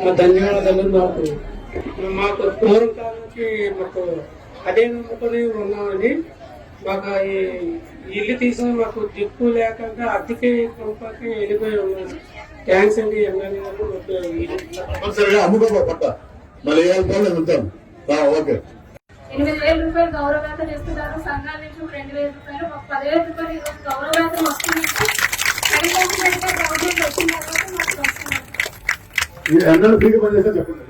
మా ధన్యవాదాలు మాకు. మాకు పూర్వకాలం నుంచి మాకు అదే నమ్ముకొని ఉన్నామని మాకు ఈ ఇల్లు తీసిన మాకు దిక్కు లేకుండా అద్దెకి కొంపకి వెళ్ళిపోయి ఉన్నాను థ్యాంక్స్ అండి ఎమ్మెల్యే గారు మాకు ఓకే. ఎనిమిది వేల రూపాయలు గౌరవ వేతనం ఇస్తున్నారు సంఘాల నుంచి రెండు వేల రూపాయలు ఒక పదివేల రూపాయలు గౌరవ వేతనం వస్తుంది. కనీసం గవర్నమెంట్ వచ్చిన తర్వాత మాకు వస్తుంది. మీరు అందరూ ఫ్రీగా పని చేస్తే చెప్పండి.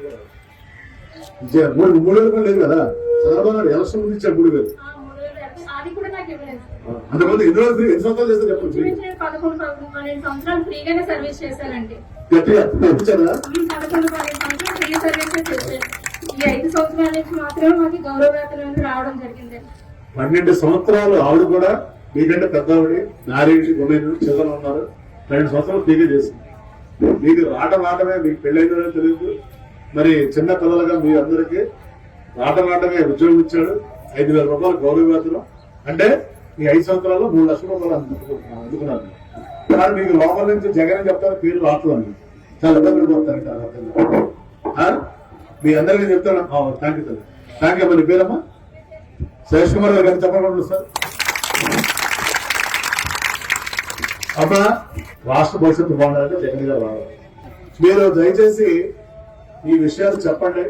మూడు మూడు వేలు పని లేదు కదా. చంద్రబాబు నాయుడు ఎలక్షన్ ముందు ఇచ్చారు మూడు వేలు అంతకుముందు ఎన్ని రోజులు ఎన్ని సంవత్సరాలు చేస్తే చెప్పండి సంవత్సరాలు ఫ్రీగానే సర్వీస్ చేశానండి. గట్టిగా ఇచ్చారా ఈ పదకొండు పన్నెండు సంవత్సరాలు ఫ్రీ సర్వీస్ చేశాను. ఈ ఐదు సంవత్సరాల నుంచి మాత్రమే మాకు గౌరవ వేతనం అనేది రావడం జరిగింది. పన్నెండు సంవత్సరాలు ఆవిడ కూడా మీకంటే పెద్దవాడి మ్యారేజ్ ఉమెన్ చిల్డ్రన్ ఉన్నారు. రెండు సంవత్సరాలు ఫ్రీగా చేసింది మీకు రావడం రావడమే మీకు పెళ్ళైందో తెలియదు. మరి చిన్న పిల్లలుగా మీ అందరికీ రావడం రావడమే ఉద్యోగం ఇచ్చాడు. ఐదు వేల రూపాయలు గౌరవ వేతనం. అంటే ఈ ఐదు సంవత్సరాలు మూడు లక్షల రూపాయలు అందుకు- అందుకున్నారు కానీ మీకు లోపల నుంచి జగన్ చెప్తారు పేరు రావట్లేదు చాలా ఇబ్బందులు పడతారు ఆ? మీ అందరికీ చెప్తాను thank you sir thank you మరి పేరమ్మా? సురేష్ కుమార్ గారు గారు సార్. అమ్మా రాష్ట్ర భవిష్యత్తు బాగుండాలంటే జగన్ గారు రావాలి. మీరు దయచేసి ఈ విషయాలు చెప్పండి.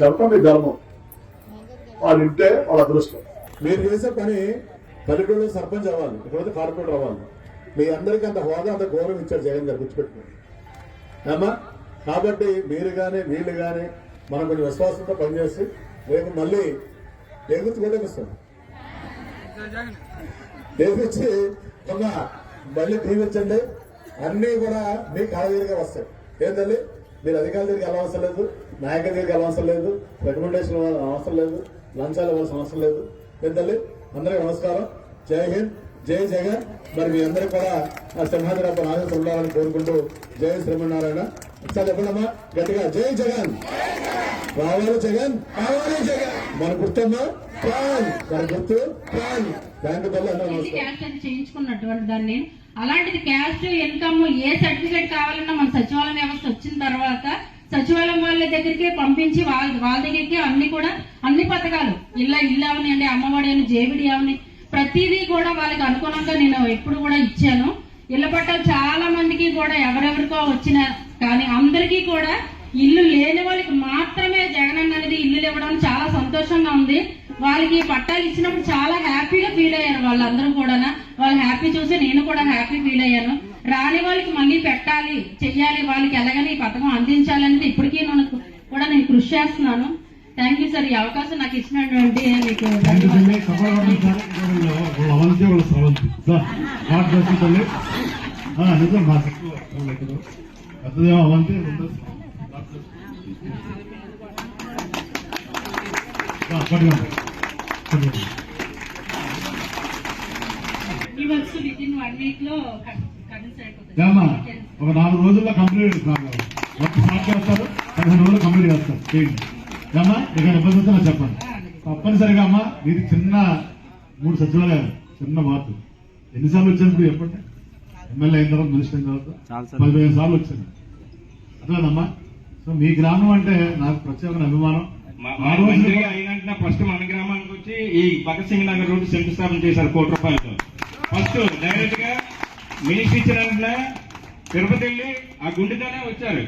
చెప్పండి ధర్మం. వాళ్ళు ఇంటే వాళ్ళ అదృష్టం. మీరు చేసే పని పల్లెటూళ్ళు సర్పంచ్ అవ్వాలి ఇకపోతే కార్పొరేటర్ అవ్వాలి. మీ అందరికీ అంత హోదా అంత గౌరవం ఇచ్చారు జగన్ గారు గుర్తుపెట్టుకోండి. అమ్మా కాబట్టి మీరు కానీ వీళ్ళు కానీ మనం కొంచెం విశ్వాసంతో పనిచేసి రేపు మళ్ళీ ఎగుతు కూడా ఇస్తాం లేపించి ఉన్న మళ్ళీ దీవించండి అన్నీ కూడా మీకు కాళ్ళ వస్తాయి. ఏంటండి మీరు అధికారుల దగ్గరికి వెళ్ళవసరం లేదు నాయకుల దగ్గరికి వెళ్ళవసరం లేదు రికమెండేషన్ అవసరం లేదు లంచాలు ఇవ్వాల్సిన అవసరం లేదు. ఏంటండి అందరికీ నమస్కారం. జై హింద్ జై జగన్. మరి మీ అందరికీ కూడా ఆ సింహాద్రి ఆదేశం ఉండాలని కోరుకుంటూ జై శ్రీమన్నారాయణ. ఒకసారి చెప్పండమ్మా గట్టిగా జై జగన్. రావాలి జగన్ రావాలి జగన్. మన గుర్తమ్మా గుర్తు చేయించుకున్నటువంటి దాన్ని? అలాంటిది క్యాస్ట్ ఇన్కమ్ ఏ సర్టిఫికేట్ కావాలన్నా మన సచివాలయం వ్యవస్థ వచ్చిన తర్వాత సచివాలయం వాళ్ళ దగ్గరికి పంపించి వాళ్ళ వాళ్ళ దగ్గరికి అన్ని కూడా అన్ని పథకాలు. ఇళ్ళ ఇల్లు అవనివ్వండి అమ్మఒడి అని జేవిడి అవని ప్రతిదీ కూడా వాళ్ళకి అనుకూలంగా నేను ఎప్పుడు కూడా ఇచ్చాను. ఇళ్ళ పట్టాలు చాలా మందికి కూడా ఎవరెవరికో వచ్చిన కానీ అందరికీ కూడా ఇల్లు లేని వాళ్ళకి మాత్రమే జగన్ అనేది ఇల్లు ఇవ్వడం చాలా సంతోషంగా ఉంది. వాళ్ళకి పట్టాలు ఇచ్చినప్పుడు చాలా హ్యాపీగా ఫీల్ అయ్యారు వాళ్ళందరూ కూడా వాళ్ళు హ్యాపీ చూసి నేను కూడా హ్యాపీ ఫీల్ అయ్యాను. రాని వాళ్ళకి మళ్ళీ పెట్టాలి చెయ్యాలి వాళ్ళకి ఎలాగని ఈ పథకం అందించాలనేది ఇప్పటికీ నాకు కూడా నేను కృషి చేస్తున్నాను. థ్యాంక్ యూ సార్ ఈ అవకాశం నాకు ఇచ్చినటువంటి మీకు. అవంతి ఒక నాలుగు రోజుల్లో కంప్లీట్ వర్క్ స్టార్ట్ చేస్తారు పదిహేను రోజులు కంప్లీట్ చేస్తారు. చేయండి. ఏమా? ఇక ఇబ్బంది వస్తే నాకు చెప్పండి. తప్పనిసరిగా అమ్మా ఇది చిన్న మూడు సచివాలయాలు చిన్న మార్పు ఎన్నిసార్లు వచ్చాను ఇప్పుడు చెప్పండి? ఎమ్మెల్యే అయిన తర్వాత మినిస్టర్ అయిన తర్వాత? పదిహేను సార్లు వచ్చాను. అర్థమైందమ్మా? సో మీ గ్రామం అంటే నాకు ప్రత్యేకమైన అభిమానం. ఫస్ట్ మన గ్రామానికి వచ్చి ఈ భగత్ సింగ్ నగర్ రోడ్డు శంకుస్థాపన చేశారు కోటి రూపాయలతో ఫస్ట్ డైరెక్ట్గా మినిస్టర్ ఇచ్చిన వెంటనే తిరుపతి వెళ్ళి ఆ గుండెతోనే వచ్చారు.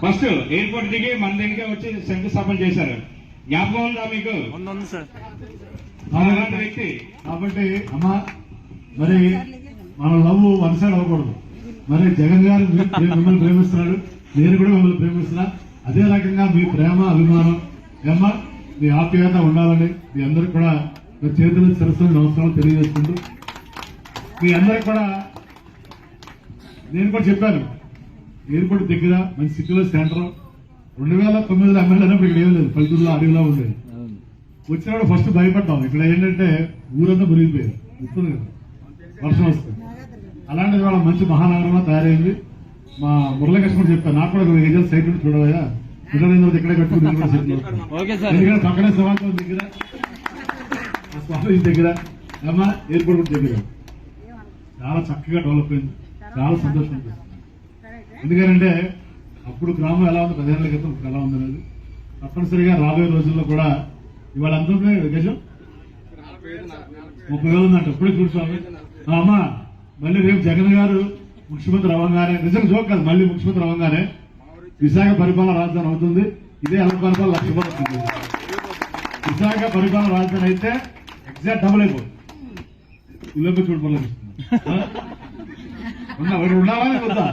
ఫస్ట్ ఎయిర్పోర్ట్ దిగి మన దగ్గర వచ్చి శంకుస్థాపన చేశారు. జ్ఞాపకం ఉందా మీకు? వ్యక్తి. కాబట్టి అమ్మా మరి మన లవ్ వన్ సైడ్ అవ్వకూడదు. మరి జగన్ గారు మిమ్మల్ని ప్రేమిస్తున్నాడు నేను కూడా మిమ్మల్ని ప్రేమిస్తున్నా. అదే రకంగా మీ ప్రేమ అభిమానం. ఏమ్మా? మీ ఆప్యాయత ఉండాలని మీ అందరికి కూడా నా చేతులు సరస్వతి నమస్కారం తెలియజేసుకుంటూ మీ అందరికి కూడా నేను కూడా చెప్పాను ఎయిర్పోర్ట్ దగ్గర మంచి సిటీలో సెంటర్ రెండు వేల తొమ్మిదిలో ఎమ్మెల్యే అయినప్పుడు ఇక్కడ ఏం లేదు పల్లెటూరులో అడవిలో ఉండేది వచ్చినప్పుడు ఫస్ట్ భయపడ్డాం ఇక్కడ ఏంటంటే ఊరంతా మురిగిపోయారు వస్తుంది కదా వర్షం వస్తుంది. అలాంటిది వాళ్ళ మంచి మహానగరంలో తయారైంది. మా మురళీకృష్ణ చెప్పాను నాకు కూడా ఒక ఏజెంట్ సైట్ చూడవయ్యా. చూడవయ్యా పిల్లలు ఇక్కడే కట్టుకుని పక్కనే సమాచారం దగ్గర. స్వామి దగ్గర. అమ్మా ఎయిర్పోర్ట్ దగ్గర. చాలా చక్కగా డెవలప్ అయింది. చాలా సంతోషం ఎందుకంటే అప్పుడు గ్రామం ఎలా ఉంది పదిహేనుల క్రితం ఇప్పుడు ఎలా ఉంది అనేది తప్పనిసరిగా రాబోయే రోజుల్లో కూడా ఇవాళ అంత ఉంది గజం? ముప్పై వేలు ఉందంట. ఇప్పుడే చూసుకోవాలి అమ్మా మళ్ళీ రేపు జగన్ గారు ముఖ్యమంత్రి అవ్వగానే నిజం జోక్ కాదు మళ్ళీ ముఖ్యమంత్రి అవ్వగానే విశాఖ పరిపాలన రాజధాని అవుతుంది. ఇదే అలంకార లక్ష రూపాయలు వస్తుంది. విశాఖ పరిపాలన రాజధాని అయితే ఎగ్జాక్ట్ డబుల్ అయిపోతుంది. ఇల్లు చూడమని ఉండాలా వద్దా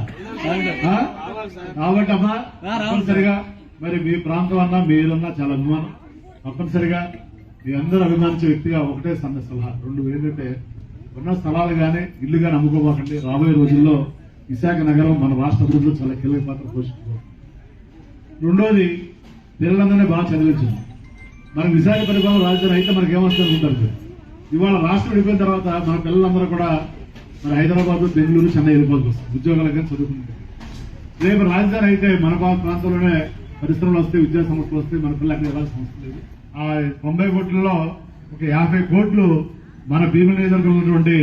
ఆ? కాబట్టి అమ్మా తప్పనిసరిగా మరి మీ ప్రాంతం అన్నా మీరన్నా చాలా అభిమానం. తప్పనిసరిగా మీ అందరూ అభిమానించే వ్యక్తిగా ఒకటే సన్న సలహా. రెండు ఏంటంటే ఉన్న స్థలాలు కానీ ఇల్లు కానీ అమ్ముకోబోకండి రాబోయే రోజుల్లో విశాఖ నగరం మన రాష్ట్ర అభివృద్ధిలో చాలా కీలక పాత్ర పోషించుకోవాలి రెండోది పిల్లలందరినీ బాగా చదివించింది మన విశాఖ పరిపాలన రాజధాని అయితే మనకి ఏమొస్తుంది ఉంటారు ఇవాళ రాష్ట్రం విడిపోయిన తర్వాత మన పిల్లలందరూ కూడా మరి హైదరాబాద్ బెంగళూరు చెన్నై వెళ్ళిపోతుంది ఉద్యోగాలు కానీ చదువుకుంటారు రేపు రాజధాని అయితే మన ప్రాంతంలోనే పరిశ్రమలు వస్తాయి విద్యా సంస్థలు వస్తాయి మన పిల్లలకి వెళ్ళాల్సిన అవసరం లేదు. ఆ తొంభై కోట్లలో ఒక యాభై కోట్లు మన భీమ నియోజకవర్గంలో ఉన్నటువంటి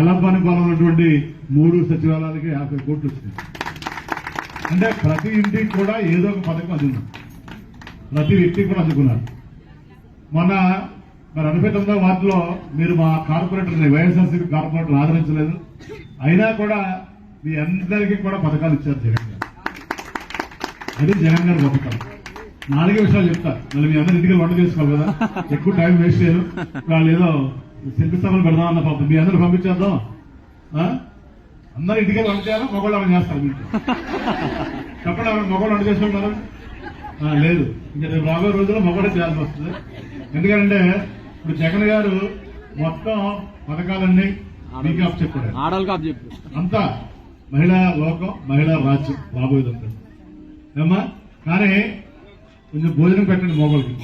ఎల్లపాలెం ఉన్నటువంటి మూడు సచివాలయాలకి యాభై కోట్లు వచ్చినాయి. అంటే ప్రతి ఇంటికి కూడా ఏదో ఒక పథకం అందుకున్నాం ప్రతి వ్యక్తికి కూడా అందుకున్నారు. మొన్న మరి ఎనభై తొమ్మిదో వార్డులో మీరు మా కార్పొరేటర్ వైఎస్ఆర్సీపీ కార్పొరేటర్ ఆదరించలేదు. అయినా కూడా మీ అందరికీ కూడా పథకాలు ఇచ్చారు జగన్ గారు. అది జగన్ గారు గొప్పతనం నాలుగే విషయాలు చెప్తా. మళ్ళీ మీ అందరి ఇంటికి వంట చేసుకోవాలి కదా. ఎక్కువ టైం వేస్ట్ చేయరు వాళ్ళు ఏదో శంకుస్థాపన పెడదాం అన్న పాపం. మీ అందరూ పంపించేద్దాం. ఆ? అందరు ఇంటికి వంట చేయాలి మగవాళ్ళు ఎవరైనా చేస్తారు మీకు? చెప్పండి ఎవరైనా మగవాళ్ళు వంట చేసుకుంటారు? ఆ, లేదు. ఇంకా రేపు రాబోయే రోజుల్లో మగవాడే చేయాల్సి వస్తుంది. ఎందుకంటే ఇప్పుడు జగన్ గారు మొత్తం పథకాలన్నీ మీకు అప్ చెప్పాడు చెప్పు అంతా మహిళా లోకం మహిళా రాజ్యం రాబోయేదంతా ఏమ్మా? కానీ కొంచెం భోజనం పెట్టండి మొగలకి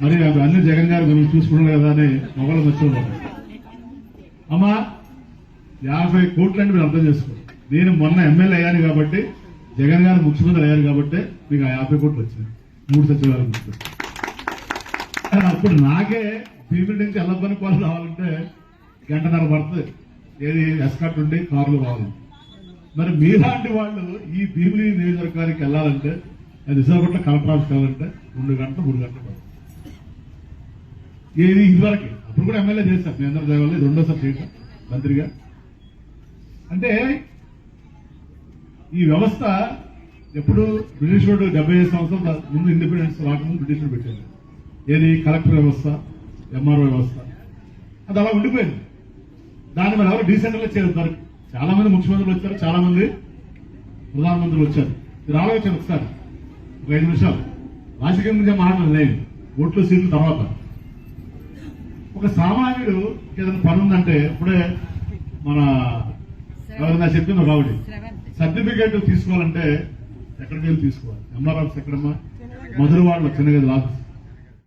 మరి అన్ని జగన్ గారు మేము చూసుకున్నాం కదా అని మొగలు మర్చిపోతారు అమ్మా యాభై కోట్లని మీరు అర్థం చేసుకోండి. నేను మొన్న ఎమ్మెల్యే అయ్యాను కాబట్టి జగన్ గారు ముఖ్యమంత్రి అయ్యారు కాబట్టి మీకు ఆ యాభై కోట్లు వచ్చాయి మూడు సచివాలయం కానీ అప్పుడు నాకే భీముడి నుంచి ఎల్లబ్బని పాలు రావాలంటే గంటన్నర పడుతుంది. ఏది ఎస్కట్ ఉండి కార్లు రావాలి. మరి మీలాంటి వాళ్ళు ఈ భీమిలి నియోజకవర్గానికి వెళ్ళాలంటే అది విశాఖపట్నం కలెక్టర్ ఆఫీస్ కావాలంటే రెండు గంటలు మూడు గంటలు పడుతుంది. ఏది ఇదివరకు. అప్పుడు కూడా ఎమ్మెల్యే చేశారు. మీ అందరి దయవల్ల రెండోసారి చేయటం మంత్రిగా. అంటే ఈ వ్యవస్థ ఎప్పుడు బ్రిటిష్ వాడు డెబ్బై ఐదు సంవత్సరాల ముందు ఇండిపెండెన్స్ రాకముందు బ్రిటిష్ పెట్టారు. ఏది? కలెక్టర్ వ్యవస్థ ఎంఆర్ఓ వ్యవస్థ. అది అలా ఉండిపోయింది. దాని మీద ఎవరు డీసెంట్రలైజ్ చేస్తారు చాలా మంది ముఖ్యమంత్రులు వచ్చారు చాలా మంది ప్రధానమంత్రులు వచ్చారు. మీరు ఆలోచన ఒకసారి. ఒక ఐదు నిమిషాలు. రాజకీయం గురించి మాట్లాడలేదు. లేదు ఓట్లు సీట్లు తర్వాత. ఒక సామాన్యుడు ఏదైనా పని ఉందంటే ఇప్పుడే మన ఎవరైనా చెప్పింది ఆవిడ. సర్టిఫికేట్ తీసుకోవాలంటే ఎక్కడికి వెళ్ళి తీసుకోవాలి? ఎంఆర్ ఆఫీస్ ఎక్కడమ్మా మధురవాడలో చిన్నగది ఆఫీస్.